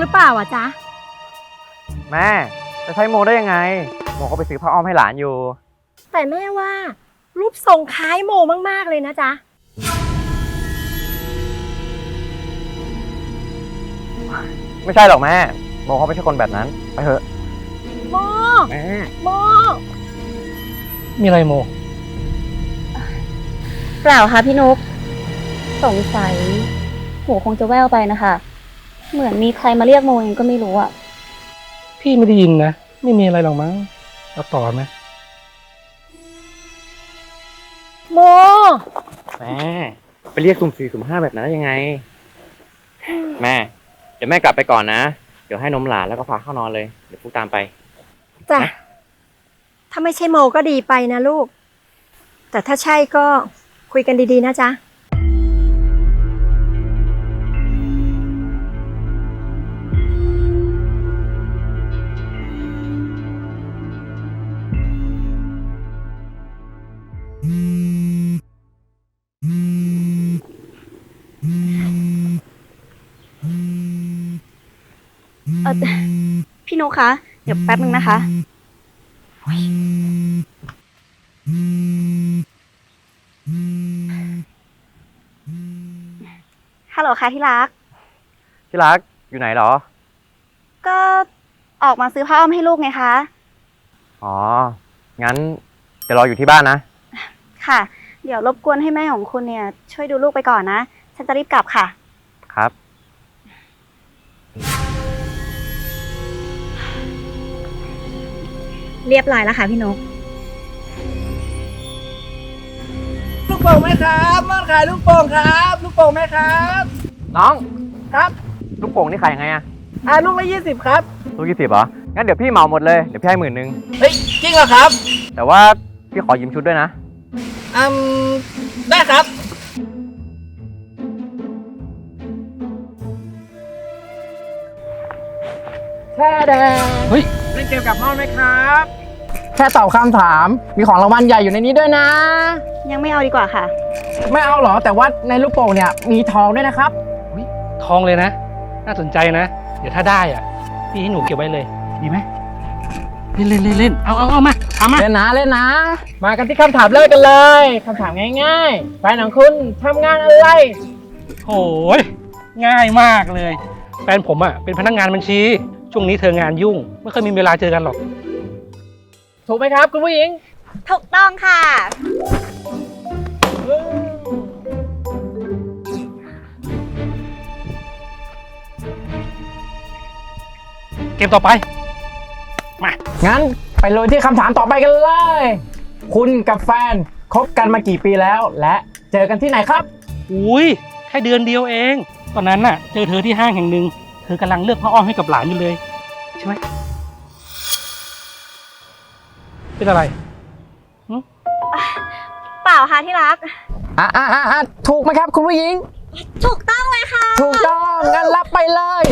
หรือเปล่าอะจ๊ะ แม่ จะใช้โมได้ยังไง โมเขาไปซื้อผ้าอ้อมให้หลานอยู่ แต่แม่ว่า รูปทรงคล้ายโมมาก ๆ เลยนะจ๊ะ ไม่ใช่หรอกแม่ โมเขาไม่ใช่คนแบบนั้น ไปเถอะ โม แม่ โม มีอะไรโม เปล่าค่ะพี่นุก สงสัยหูคงจะแว่วไปนะคะ เหมือนมีใครมาเรียกโมเองก็ไม่รู้อะพี่ไม่ได้ยินนะ ไม่มีอะไรหรอกมั้งเอาต่อไหมโม แม่ไปเรียกสุ่มสี่สุ่มห้าแบบนั้นได้ยังไง แม่ เดี๋ยวแม่กลับไปก่อนนะ เดี๋ยวให้นมหลานแล้วก็พาเข้านอนเลย เดี๋ยวพูดตามไป จ้ะ ถ้าไม่ใช่โมก็ดีไปนะลูก แต่ถ้าใช่ก็คุยกันดีๆนะจ๊ะ นุกคะ เดี๋ยวแป๊บนึงนะคะฮัลโหลค่ะที่รัก ที่รักอยู่ไหนเหรอ ก็ออกมาซื้อผ้าอ้อมให้ลูกไงคะ อ๋อ งั้นเดี๋ยวรออยู่ที่บ้านนะ ค่ะ เดี๋ยวรบกวนให้แม่ของคุณเนี่ย ช่วยดูลูกไปก่อนนะ ฉันจะรีบกลับค่ะ ครับ เรียบร้อยแล้วค่ะพี่นุกลูกโป่งไหมครับมอนขายลูกโป่งครับ ลูกโป่งไหมครับ น้อง ครับ ลูกโป่งนี่ขายยังไงอะอ่าลูกละยี่สิบครับ ลูกยี่สิบเหรอ งั้นเดี๋ยวพี่เหมาหมดเลย เดี๋ยวพี่ให้หมื่นหนึ่งเฮ้ย จริงเหรอครับแต่ว่าพี่ขอยืมชุดด้วยนะ อืมได้ครับ แช่แดงเฮ้ย เล่นเกมกับม่อนไหมครับ แค่ตอบคำถาม มีของรางวัลใหญ่อยู่ในนี้ด้วยนะ ยังไม่เอาดีกว่าค่ะ ไม่เอาเหรอ แต่ว่าในลูกโป่งเนี่ยมีทองด้วยนะครับ ทองเลยนะ น่าสนใจนะ เดี๋ยวถ้าได้อะ พี่ให้หนูเก็บไว้เลย ดีไหมเล่นเล่นเล่นเล่นเอาเอาเอามาทำมา เล่นนะเล่นนะ มากันที่คำถามแรกกันเลยคำถามง่ายๆแฟนของคุณทำงานอะไรโอ้ยง่ายมากเลย แฟนผมอะเป็นพนักงานบัญชี ช่วงนี้เธองานยุ่ง ไม่ค่อยมีเวลาเจอกันหรอก ถูกไหมครับคุณผู้หญิง ถูกต้องค่ะ เกมต่อไป มา งั้นไปเลยที่คำถามต่อไปกันเลย คุณกับแฟนคบกันมากี่ปีแล้ว และเจอกันที่ไหนครับ อุ้ยแค่เดือนเดียวเอง ตอนนั้นน่ะ เจอเธอที่ห้างแห่งหนึ่ง เธอกำลังเลือกผ้าอ้อมให้กับหลานอยู่เลย ใช่ไหมเป็นอะไรเปล่าค่ะที่รัก อะอะอะอะถูกไหมครับ คุณผู้หญิง ถูกต้องเลยค่ะ ถูกต้อง งั้นรับไปเลย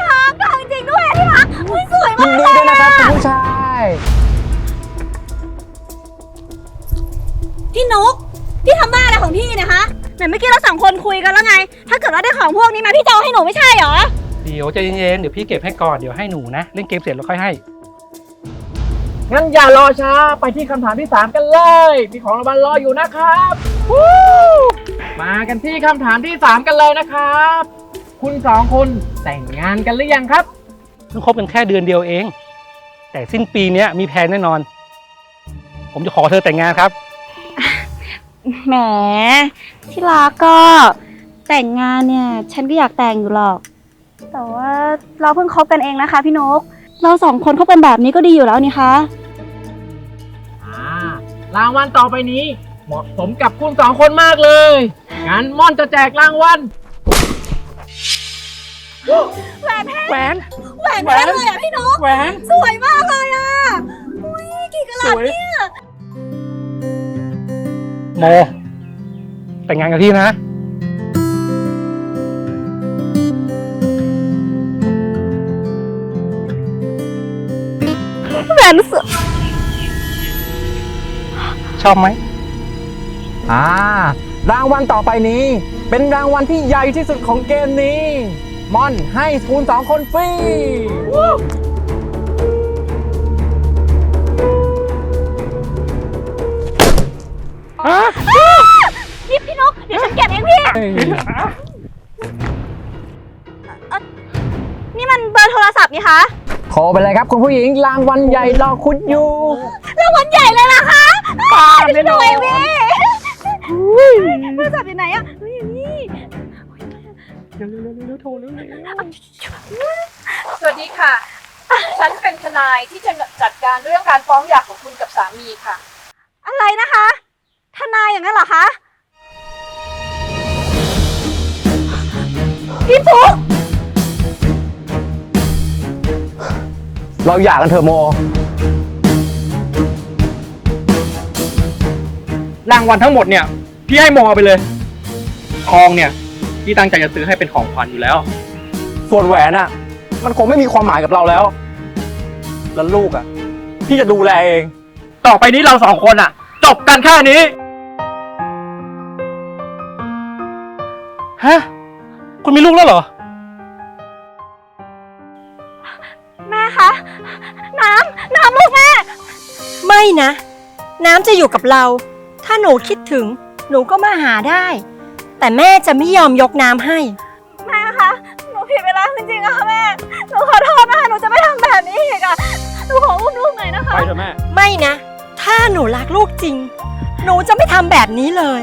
ทองจริงด้วยที่รักอุ้ยสวยยิมานกดีด้วยนะครับคุณผู้ชาย พี่นุก พี่ทำบ้าอะไรของพี่เนะคะไหนเมื่อกี้เราสองคนคุยกันแล้วไง ถ้าเกิดว่าได้ของพวกนี้มาพี่จะเอาให้หนูไม่ใช่เหรอ เดี๋ยวใจเย็นๆเดี๋ยวพี่เก็บให้ก่อนเดี๋ยวให้หนูนะ เล่นเกมเสร็จแล้วค่อยให้ งั้นอย่ารอช้าไปที่คำถามที่ 3 กันเลย มีของรางวัลรออยู่นะครับวู้มากันที่คำถามที่ 3 กันเลยนะครับ คุณสองคนแต่งงานกันหรือยังครับ เพิ่งคบกันแค่เดือนเดียวเอง แต่สิ้นปีเนี้ยมีแพลนแน่นอน ผมจะขอเธอแต่งงานครับ แหมที่รักก็แต่งงานเนี่ย ฉันก็อยากแต่งอยู่หรอก แต่ว่าเราเพิ่งคบกันเองนะคะ พี่นก เราสองคนคบกันแบบนี้ก็ดีอยู่แล้วนี่คะ อ่ารางวัลต่อไปนี้ เหมาะสมกับคุณสองคนมากเลย งั้นม่อนจะแจกรางวัลแหวนแหวนเพชรเลยอะพี่นกแหวน สวยมากเลยอะอุ้ยกี่กะลัดเนี่ย โม แต่งงานกับพี่นะ แหวนสวยชอบไหม อ่ารางวัลต่อไปนี้ เป็นรางวัลที่ใหญ่ที่สุดของเกมนี้ มอนให้คูณสองคนฟรี นี่พี่นกเดี๋ยวฉันเก็บเองพี่ นี่มันเบอร์โทรศัพท์นี่คะโทรไปเลยครับคุณผู้หญิงรางวัลใหญ่รอคุณอยู่ รางวัลใหญ่เลยล่ะคะปาเดี๋ยวฉันแน่นดูอนเองพี่โทรศัพท์อยู่ไหนอะเฮ้ยอยู่นี่สวัสดีค่ะ ฉันเป็นทนายที่จะจัดการเรื่องการฟ้องหย่าของคุณกับสามีค่ะ อะไรนะคะ ทนายอย่างนั้นเหรอคะ พี่ปุ๊กเราอยากกันเถอะโม รางวัลทั้งหมดเนี่ย พี่ให้โมเอาไปเลย ทองเนี่ย พี่ตั้งใจจะซื้อให้เป็นของขวัญอยู่แล้ว ส่วนแหวนอะมันคงไม่มีความหมายกับเราแล้ว แล้วลูกอะพี่จะดูแลเอง ต่อไปนี้เราสองคนอะ จบกันแค่นี้ ฮะ คุณมีลูกแล้วเหรอ แม่คะ น้ำ น้ำลูกแม่ ไม่นะ น้ำจะอยู่กับเรา ถ้าหนูคิดถึง หนูก็มาหาได้ แต่แม่จะไม่ยอมยกน้ำให้ แม่คะ หนูผิดไปแล้วจริงๆอะค่ะแม่ หนูขอโทษนะคะ หนูจะไม่ทำแบบนี้อีกอะหนูขออุ้มลูกหน่อยนะคะ ไปเถอะแม่ ไม่นะ ถ้าหนูรักลูกจริง หนูจะไม่ทำแบบนี้เลย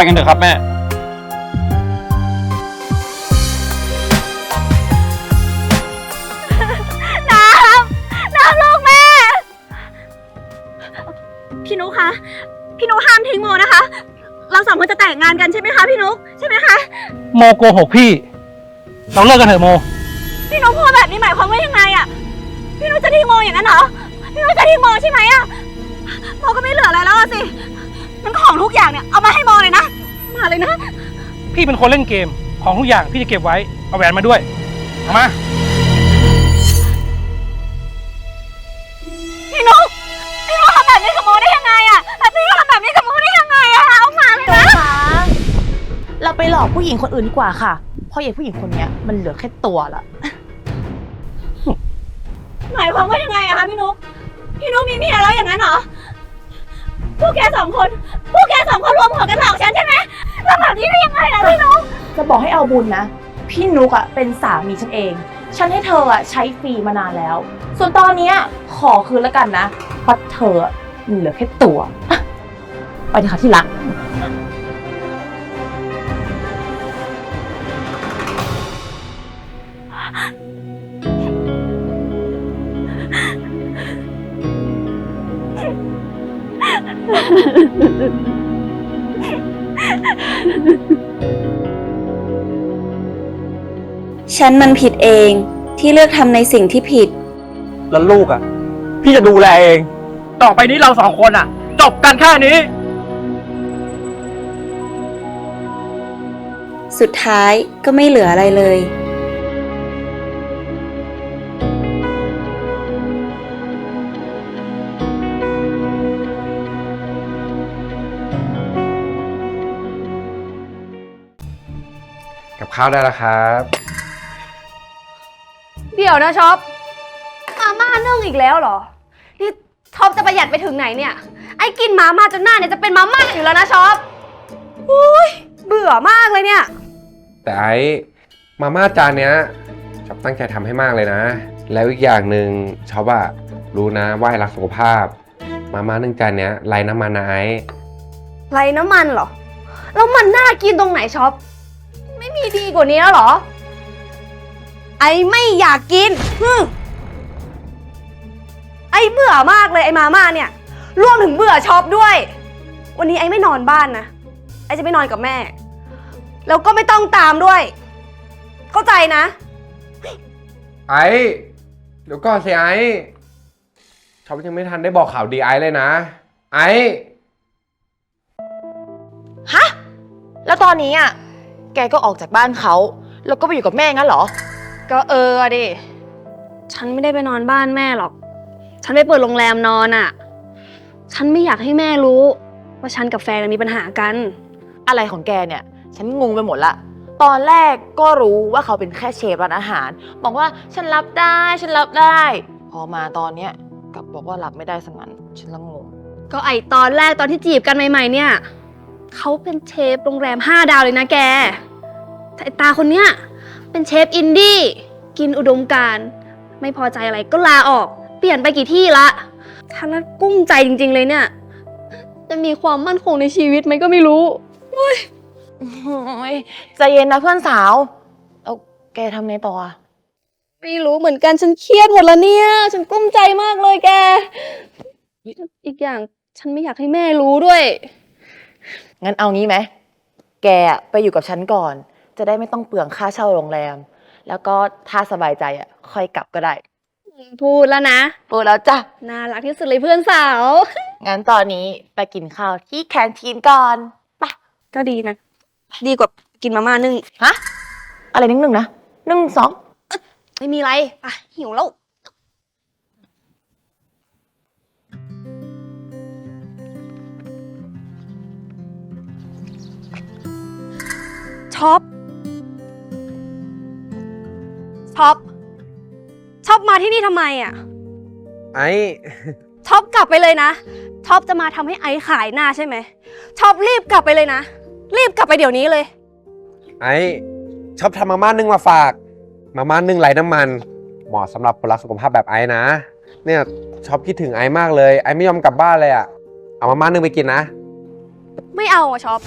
ไปกันเถอะครับแม่ น้ำ น้ำลูกแม่ พี่นุ๊กคะ พี่นุ๊กห้ามทิ้งโมนะคะ เราสองคนจะแต่งงานกันใช่ไหมคะพี่นุ๊กใช่ไหมคะ โมโกหกพี่ เราเลิกกันเถอะโม พี่นุ๊กพูดแบบนี้หมายความว่ายังไงอะพี่นุ๊กจะทิ้งโมอย่างนั้นเหรอ พี่นุ๊กจะทิ้งโมใช่ไหมอะโมก็ไม่เหลืออะไรแล้วอะสิ มันของทุกอย่างเนี่ยเอามาให้โมเลยนะ มาเลยนะ พี่เป็นคนเล่นเกมของทุกอย่างพี่จะเก็บไว้ เอาแหวนมาด้วยเอามา พี่นุ๊กพี่นุ๊กทำแบบนี้กับโมได้ยังไงอะพี่นุ๊กทำแบบนี้กับโมได้ยังไงอะเอามาเลยนะคะเราไปหลอกผู้หญิงคนอื่นดีกว่าค่ะ เพราะอย่างผู้หญิงคนเนี้ยมันเหลือแค่ตัวละ หมายความว่ายังไงอะคะพี่นุ๊กพี่นุ๊กมีเมียแล้วอย่างนั้นเหรอ พวกแกสองคน พวกแกสองคนรวมหัวกันหลอกฉันใช่ไหมทำแบบนี้ได้ยังไงล่ะพี่นุ๊กจะบอกให้เอาบุญนะ พี่นุ๊กอะเป็นสามีฉันเอง ฉันให้เธออะใช้ฟรีมานานแล้ว ส่วนตอนเนี้ยขอคืนแล้วกันนะเพราะเธออะเหลือแค่ตัวอะไปเถอะค่ะที่รัก ฉันมันผิดเองที่เลือกทำในสิ่งที่ผิด แล้วลูกอะ พี่จะดูแลเอง ต่อไปนี้เราสองคนอะ จบกันแค่นี้ สุดท้ายก็ไม่เหลืออะไรเลย กับข้าวได้แล้วครับ เดี๋ยวนะช็อปมาม่านึ่งอีกแล้วเหรอ นี่ช็อปจะประหยัดไปถึงไหนเนี่ย ไอ้กินมาม่าจนหน้าเนี่ยจะเป็นมาม่าอยู่แล้วนะช็อปอุ้ยเบื่อมากเลยเนี่ย แต่ไอ้มาม่าจานเนี้ยชอบตั้งใจทำให้มากเลยนะ แล้วอีกอย่างหนึ่งชอบอะรู้นะว่าไอ้รักสุขภาพ มาม่าหนึ่งจานเนี้ยไร้น้ำมันนะไอ้ไรน้ำมันเหรอ แล้วมันน่ากินตรงไหนช็อปไม่มีดีกว่านี้แล้วเหรอ ไอไม่อยากกินฮึมไอเบื่อมากเลยไอมาม่าเนี่ย รวมถึงเบื่อช็อปด้วย วันนี้ไอไม่นอนบ้านนะ ไอจะไปนอนกับแม่ แล้วก็ไม่ต้องตามด้วย เข้าใจนะ ไอ้เดี๋ยวก่อนสิไอ้ชอบยังไม่ทันได้บอกข่าวดีไอ้เลยนะ ไอ้ฮะ แล้วตอนนี้อะ แกก็ออกจากบ้านเขา แล้วก็ไปอยู่กับแม่งั้นเหรอ ก็เออดิ ฉันไม่ได้ไปนอนบ้านแม่หรอก ฉันไปเปิดโรงแรมนอนอะ่ะ ฉันไม่อยากให้แม่รู้ ว่าฉันกับแฟนมีปัญหากัน อะไรของแกเนี่ย ฉันงงไปหมดละ ตอนแรกก็รู้ว่าเขาเป็นแค่เชฟร้านอาหาร บอกว่าฉันรับได้ฉันรับได้ พอมาตอนเนี้ยกลับบอกว่ารับไม่ได้สังนั้นฉันละงง ก็ไอตอนแรกตอนที่จีบกันใหม่ ๆ เนี่ย เขาเป็นเชฟโรงแรม 5 ดาวเลยนะแกแต่ไอ้ตาคนเนี้ยเป็นเชฟอินดี้ กินอุดมการณ์ไม่พอใจอะไรก็ลาออก เปลี่ยนไปกี่ที่ละฉันน่ะกุ้มใจจริง ๆ เลยเนี่ย จะมีความมั่นคงในชีวิตไหมก็ไม่รู้โอ้ยใจเย็นนะเพื่อนสาวแล้วแกทำไงต่ออะไม่รู้เหมือนกันฉันเครียดหมดแล้วเนี่ย ฉันกุ้มใจมากเลยแก อีกอย่างฉันไม่อยากให้แม่รู้ด้วย งั้นเอางี้ไหม แกอะไปอยู่กับฉันก่อน จะได้ไม่ต้องเปลืองค่าเช่าโรงแรม แล้วก็ถ้าสบายใจอะค่อยกลับก็ได้พูดแล้วนะพูดแล้วจ้ะ น่ารักที่สุดเลยเพื่อนสาว งั้นตอนนี้ไปกินข้าวที่แคนทีนก่อนไปก็ดีนะ ดีกว่ากินมาม่านึ่งฮะ อะไรนึ่งหนึ่งนะหนึ่งสอง ไม่มีอะไร อะ หิวแล้ว ช็อปช็อปมาที่นี่ทำไมอะ ไอ้ช็อปกลับไปเลยนะช็อปจะมาทำให้ไอซ์ขายหน้าใช่ไหมช็อปรีบกลับไปเลยนะ รีบกลับไปเดี๋ยวนี้เลย ไอ้ชอบทำมาม่านึ่งมาฝาก มาม่านึ่งไร้น้ำมัน เหมาะสำหรับคนรักสุขภาพแบบไอ้นะ เนี่ยชอบคิดถึงไอ้มากเลย ไอ้ไม่ยอมกลับบ้านเลยอะเอามาม่านึ่งไปกินนะ ไม่เอาอะช็อป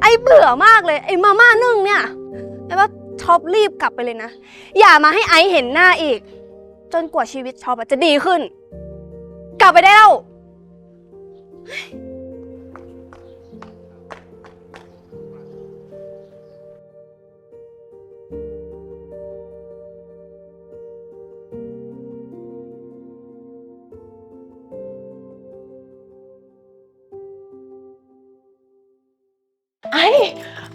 ไอเบื่อมากเลย ไอมาม่านึ่งเนี่ย ไอว่า ช็อปรีบกลับไปเลยนะ อย่ามาให้ไอซ์เห็นหน้าอีก จนกว่าชีวิตช็อปอะจะดีขึ้น กลับไปได้แล้ว ไอ้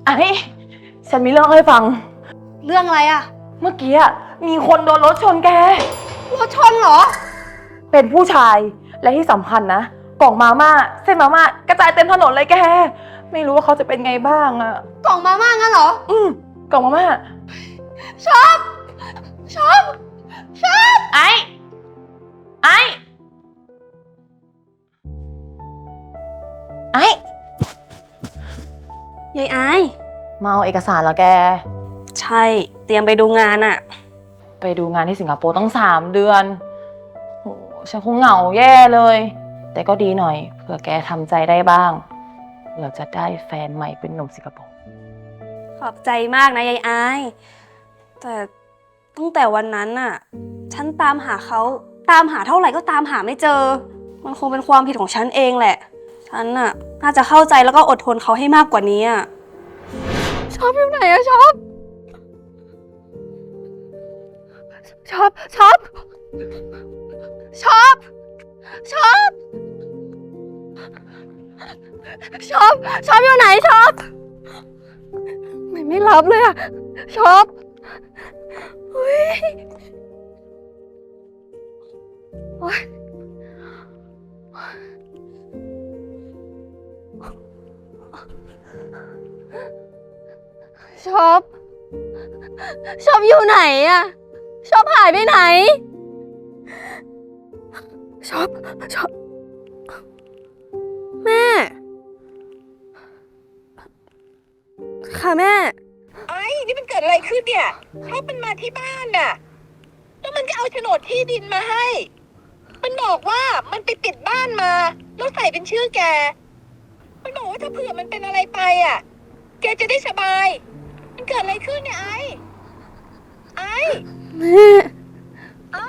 ไอ้ฉันมีเรื่องให้ฟัง รื่องอะไรอะเมื่อกี้อะมีคนโดนรถชนแก รถชนเหรอ เป็นผู้ชายและที่สำคัญนะ กล่องมาม่าเส้นมาม่ากระจายเต็มถนนเลยแก ไม่รู้ว่าเขาจะเป็นไงบ้างอะกล่องมาม่างั้นเหรอ อืมกล่องมาม่าช็อปช็อปช็อปไอ้ไอ้ไอ้ยายไอายมาเอาเอกสารแล้วแก ใช่ เตรียมไปดูงานอะไปดูงานที่สิงคโปร์ตั้งสามเดือนโหฉันคงเหงาแย่เลย แต่ก็ดีหน่อยเผื่อแกทำใจได้บ้างเผื่อจะได้แฟนใหม่เป็นหนุ่มสิงคโปร์ ขอบใจมากนะยายไอาย แต่ตั้งแต่วันนั้นน่ะฉันตามหาเขาตามหาเท่าไหร่ก็ตามหาไม่เจอ มันคงเป็นความผิดของฉันเองแหละ ฉันน่ะน่าจะเข้าใจแล้วก็อดทนเขาให้มากกว่านี้อะ ชอบอยู่ไหนอะชอบ ชอบชอบชอบชอบชอบชอบอยู่ไหนชอบไม่ไม่รับเลยอะชอบเฮ้ยโอ๊ยชอบชอบอยู่ไหนอะ ชอบหายไปไหน ชอบชอบแม่ ค่ะแม่ ไอ้นี่มันเกิดอะไรขึ้นเนี่ยเขามันมาที่บ้านน่ะ แล้วมันก็เอาโฉนดที่ดินมาให้ มันบอกว่ามันไปปิดบ้านมา แล้วใส่เป็นชื่อแก มันบอกว่าถ้าเผื่อมันเป็นอะไรไปอะ แกจะได้สบาย มันเกิดอะไรขึ้นเนี่ยไอ้ ไอ้ แม่ไอ้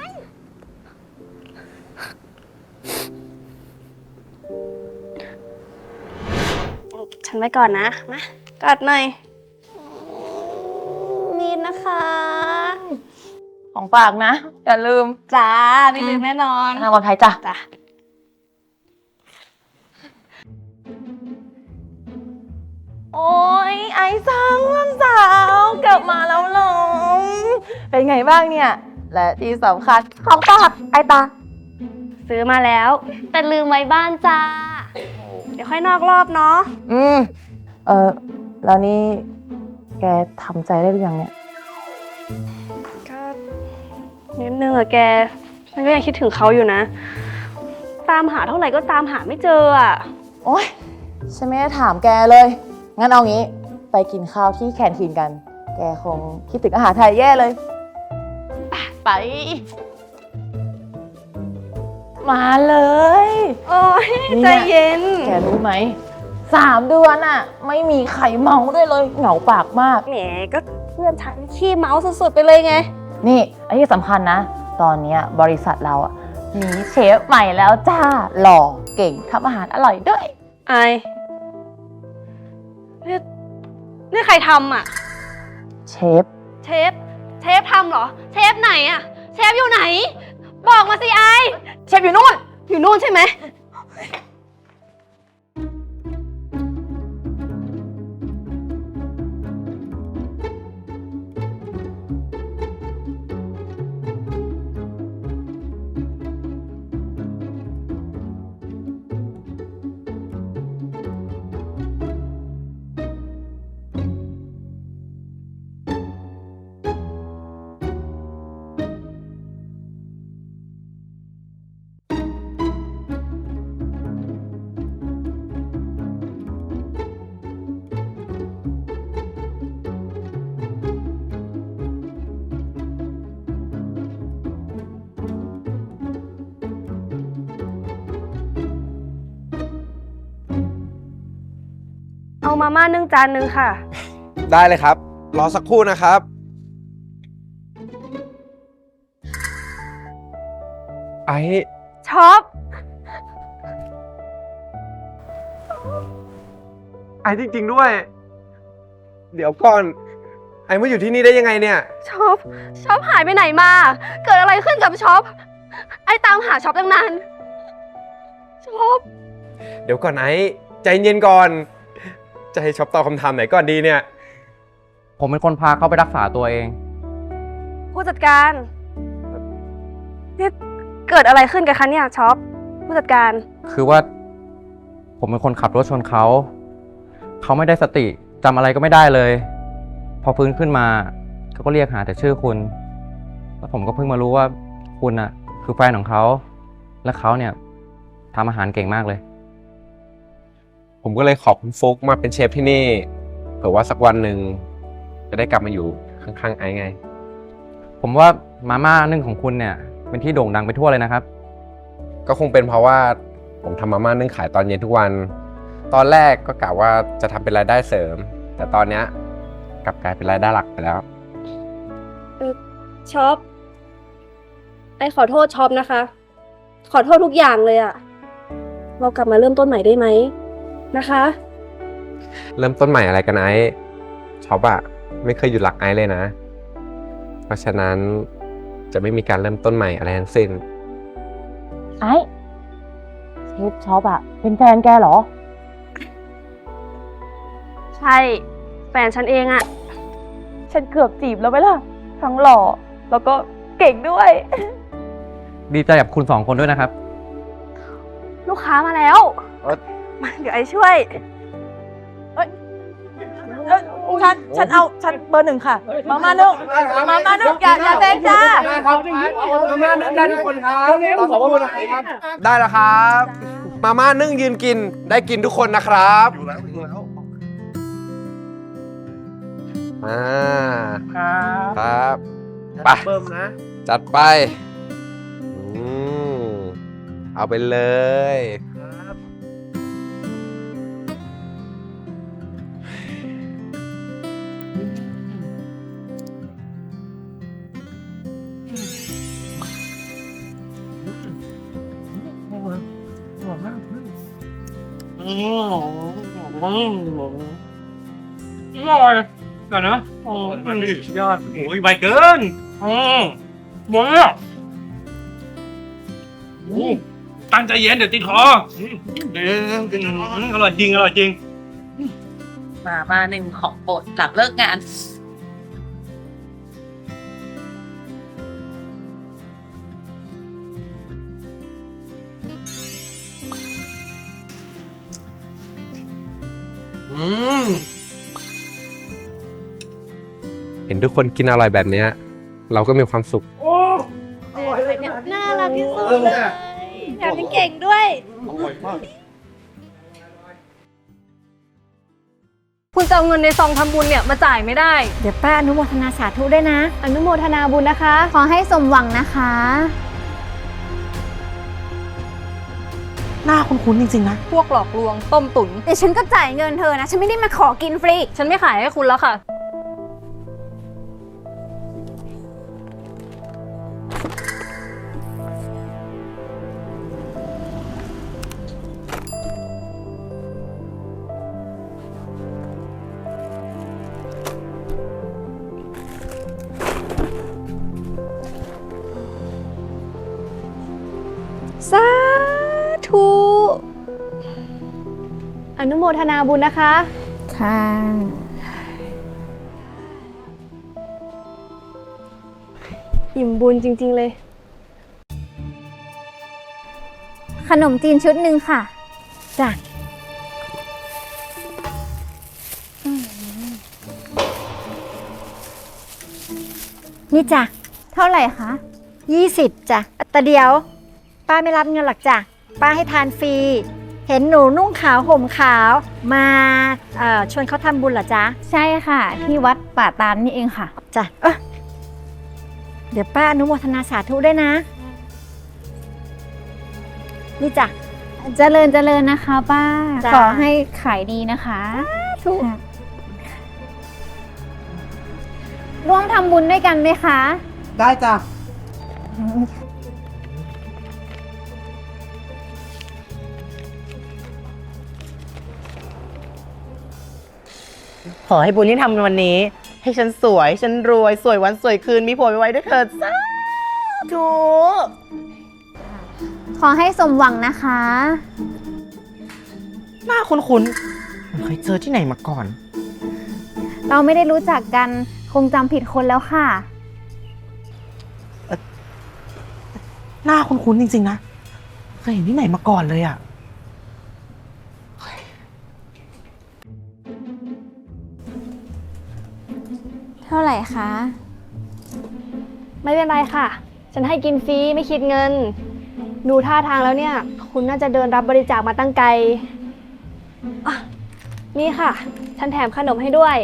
ฉันไว้ก่อนนะ มากอดหน่อยนี่นะคะ ของฝากนะ อย่าลืมจ้าไม่ลืมแน่นอน ทางปลอดภัยจ้ะ จ้ะ ยไอ้สังเพื่อนสาวกลับมาแล้วเหรอเป็นไงบ้างเนี่ย และที่สำคัญของฝากไอ้ตา ซื้อมาแล้ว แต่ลืมไว้บ้านจ้าโอ้เดี๋ยวค่อยนอกรอบเนาะ อืม เออแล้วนี่แกทำใจได้หรือยังเนี่ย ก็นิดนึงอะแก ฉันก็ยังคิดถึงเขาอยู่นะ ตามหาเท่าไหร่ก็ตามหาไม่เจออะโอ๊ย ฉันไม่ได้ถามแกเลย งั้นเอางี้ไปกินข้าวที่แคนทีนกัน แกคงคิดถึงอาหารไทยแย่เลย ไป มาเลย โอ้ยเนี่ยใจเย็น แกรู้ไหมสามเดือนอะไม่มีใครเมาด้วยเลยเหงาปากมาก แหมก็เพื่อนฉันขี้เมาส์สุดๆไปเลยไง นี่ไอ้ที่สำคัญนะ ตอนเนี้ยบริษัทเราอะมีเชฟใหม่แล้วจ้าหล่อเก่งทำอาหารอร่อยด้วย ไอนี่ นี่ใครทำอะ เชฟ เชฟ เชฟทำเหรอ เชฟไหนอะ เชฟอยู่ไหน บอกมาสิไอ เชฟอยู่นู่น อยู่นู่นใช่ไหม มาม่านึ่งจานหนึ่งค่ะ ได้เลยครับ รอสักครู่นะครับ ไอ้ช็อป ไอ้จริง ๆด้วย เดี๋ยวก่อน ไอ้มาอยู่ที่นี่ได้ยังไงเนี่ย ช็อป ช็อปหายไปไหนมา เกิดอะไรขึ้นกับช็อป ไอตามหาช็อปตั้งนาน ช็อป เดี๋ยวก่อนไอ้ใจเย็นก่อน จะให้ช็อปตอบคำถามไหนก่อนดีเนี่ย ผมเป็นคนพาเขาไปรักษาตัวเอง ผู้จัดการ นี่เกิดอะไรขึ้นกับคะเนี่ยช็อป ผู้จัดการ คือว่า ผมเป็นคนขับรถชนเขา เขาไม่ได้สติจำอะไรก็ไม่ได้เลย พอฟื้นขึ้นมาเขาก็เรียกหาแต่ชื่อคุณ แล้วผมก็เพิ่งมารู้ว่าคุณน่ะ คือแฟนของเขา และเขาเนี่ยทำอาหารเก่งมากเลย ผมก็เลยขอบคุณฟุกมาเป็นเชฟที่นี่เผื่อว่าสักวันหนึ่งจะได้กลับมาอยู่ข้างๆไอ้ไง ผมว่ามาม่านึ่งของคุณเนี่ย เป็นที่โด่งดังไปทั่วเลยนะครับ ก็คงเป็นเพราะว่าผมทำมาม่านึ่งขายตอนเย็นทุกวัน ตอนแรกก็กะว่าจะทำเป็นรายได้เสริม แต่ตอนเนี้ยกลับกลายเป็นรายได้หลักไปแล้ว ช็อปไอขอโทษช็อปนะคะ ขอโทษทุกอย่างเลยอะเรากลับมาเริ่มต้นใหม่ได้ไหม นะคะ เริ่มต้นใหม่อะไรกันไอ้ช็อปอะไม่เคยหยุดรักไอ้เลยนะ เพราะฉะนั้นจะไม่มีการเริ่มต้นใหม่อะไรทั้งสิ้น ไอ้เชฟช็อปอะเป็นแฟนแกเหรอ ใช่ แฟนฉันเองอะฉันเกือบจีบแล้วไหมล่ะ ทั้งหล่อ แล้วก็เก่งด้วย ดีใจกับคุณสองคนด้วยนะครับ ลูกค้ามาแล้ว เอ้ยมาเดี๋ยวไอช่วยฉันฉันเอาฉันเบอร์หนึ่งค่ะ มามาหนึ่งมามาหนึ่งอย่าอย่าแซงจ้าได้แล้วครับ มาม่านึ่งยืนกินได้กินทุกคนนะครับอ่าครับไปเบิ่มนะ จัดไป อืมเอาไปเลย อร่อยก่อนนะโอ้ยยอดโอ้ยใบเกินอืมหมดแล้วโอ้ตั้งใจเย็นเดี๋ยวติดคอเดี๋ยวกินอืมอร่อยจริงอร่อยจริง มามาหนึ่งของโปรดหลังเลิกงาน ทุกคนกินอร่อยแบบเนี้ยเราก็มีความสุขน่ารักที่สุดเลยแถมยังเก่งด้วยคุณจะเอาเงินในซองทำบุญเนี่ยมาจ่ายไม่ได้ เดี๋ยวป้าอนุโมทนาสาธุด้วยนะ อนุโมทนาบุญนะคะ ขอให้สมหวังนะคะ หน้าคุ้นๆจริงๆนะ พวกหลอกลวงต้มตุ๋นแต่ฉันก็จ่ายเงินเธอนะ ฉันไม่ได้มาขอกินฟรี ฉันไม่ขายให้คุณแล้วค่ะ สาธุอนุโมทนาบุญนะคะ ค่ะอิ่มบุญจริง ๆเลย ขนมจีนชุดหนึ่งค่ะ จ้ะนี่จ้ะ เท่าไหร่คะยี่สิบจ้ะแต่เดี๋ยว ป้าไม่รับเงินหรอกจ้ะป้าให้ทานฟรี เห็นหนูนุ่งขาวห่มขาว มาเอ่อชวนเขาทำบุญเหรอจ๊ะใช่ค่ะ ที่วัดป่าตานนี่เองค่ะ จ้ะเอ้อเดี๋ยวป้าอนุโมทนาสาธุด้วยนะ นี่จ้ะ เจริญเจริญนะคะ ป้า จ้ะ ขอให้ขายดีนะคะถูกร่วมทำบุญด้วยกันไหมคะ ได้จ้ะ อให้บุญที่ทำในวันนี้ ให้ฉันสวย ฉันรวย สวยวันสวยคืน มีผัวไว้ด้วยเถิดสาธุขอให้สมหวังนะคะ หน้าคุ้นๆเหมือนเคยเจอที่ไหนมาก่อน เราไม่ได้รู้จักกันคงจำผิดคนแล้วค่ะ หน้าคุ้นๆจริงๆนะ เคยเห็นที่ไหนมาก่อนเลยอะ ท่าไหร่คะ ไม่เป็นไรค่ะ ฉันให้กินฟรีไม่คิดเงิน ดูท่าทางแล้วเนี่ย คุณน่าจะเดินรับบริจาคมาตั้งไกลอะนี่ค่ะ ฉันแถมขนมให้ด้วย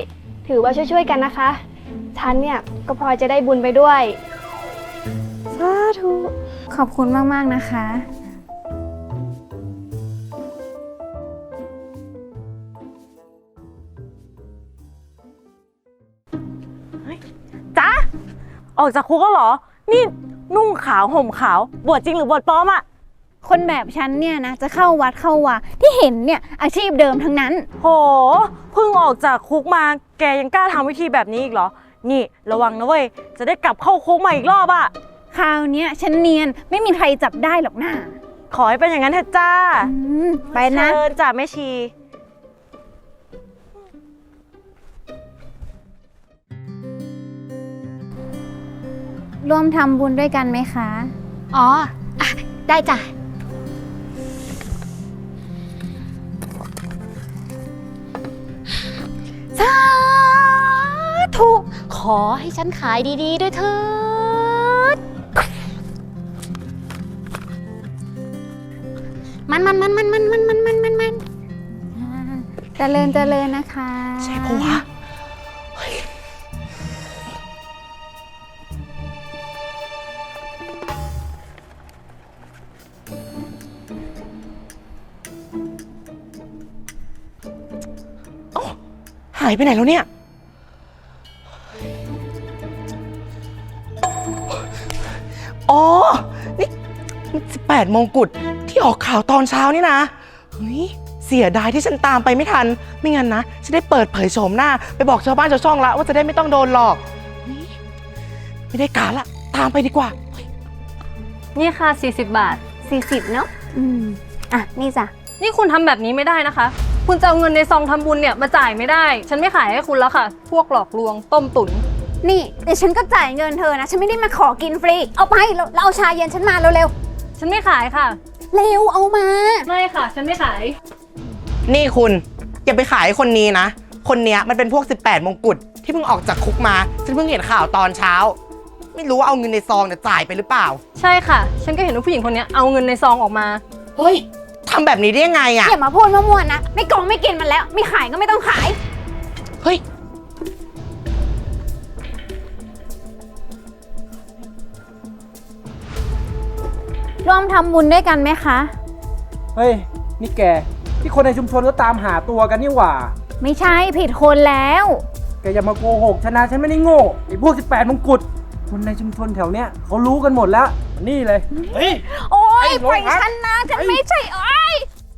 ถือว่าช่วยๆกันนะคะ ฉันเนี่ยก็พลอยจะได้บุญไปด้วย สาธุ ขอบคุณมาก ๆ นะคะจ๊ะ ออกจากคุกแล้วเหรอ นี่นุ่งขาวห่มขาว บวชจริงหรือบวชปลอมอะคนแบบฉันเนี่ยนะ จะเข้าวัดเข้าวาที่เห็นเนี่ยอาชีพเดิมทั้งนั้น โหเพิ่งออกจากคุกมาแกยังกล้าทำวิธีแบบนี้อีกเหรอ นี่ระวังนะเว้ย จะได้กลับเข้าคุกมาอีกรอบอะคราวเนี้ยฉันเนียนไม่มีใครจับได้หรอกนะขอให้เป็นอย่างนั้นเถอะจ้า อืมไปนะ เชิญจ้ะแม่ชี ร่วมทำบุญด้วยกันไหมคะ อ๋ออะได้จ้ะ สาธุ ขอให้ฉันขายดีๆด้วยเถิด มันมันมันมันมันมันมันมันมันมันอ่าเจริญเจริญนะคะ ใช่ปะวะายไปไหนแล้วเนี่ย อ๋อ นี่18มงกุฎที่ออกข่าวตอนเช้านี่นะ เฮ้ย เสียดายที่ฉันตามไปไม่ทัน ไม่งั้นนะฉันได้เปิดเผยโฉมหน้า ไปบอกชาวบ้านชาวช่องละว่าจะได้ไม่ต้องโดนหลอกเฮ้ยไม่ได้การละ ตามไปดีกว่า นี่ค่ะ 40 บาท 40 เนาะอืม อะ นี่จ้ะ นี่คุณทำแบบนี้ไม่ได้นะคะ คุณจะเอาเงินในซองทำบุญเนี่ยมาจ่ายไม่ได้ ฉันไม่ขายให้คุณแล้วค่ะ พวกหลอกลวงต้มตุ๋นนี่เดี๋ยวฉันก็จ่ายเงินเธอนะ ฉันไม่ได้มาขอกินฟรี เอาไปแล้วแล้วเอาชาเย็นฉันมาเร็วฉันไม่ขายค่ะ ๆเร็วเอามา ไม่ค่ะ ฉันไม่ขาย นี่คุณอย่าไปขายให้คนนี้นะ คนเนี้ยมันเป็นพวก 18 มงกุฎที่เพิ่งออกจากคุกมา ฉันเพิ่งเห็นข่าวตอนเช้า ไม่รู้ว่าเอาเงินในซองเนี่ยจ่ายไปหรือเปล่า ใช่ค่ะ ฉันก็เห็นว่าผู้หญิงคนนี้เอาเงินในซองออกมา เฮ้ย ทำแบบนี้ได้ยังไงอะอย่ามาพูดมั่วๆนะ ไม่กองไม่กินมันแล้ว ไม่ขายก็ไม่ต้องขาย เฮ้ย ร่วมทำบุญด้วยกันไหมคะ เฮ้ย นี่แก ที่คนในชุมชนก็ตามหาตัวกันนี่หว่า ไม่ใช่ผิดคนแล้ว แกอย่ามาโกหกชนะฉันไม่ได้โง่ไอ้พวก 18มงกุฎ คนในชุมชนแถวเนี้ยเขารู้กันหมดแล้ว นี่เลย เฮ้ย โอ๊ยไอ้โลปล่อยภะฉันนะ ฉันไอ้ไม่ใช่โอ๊ย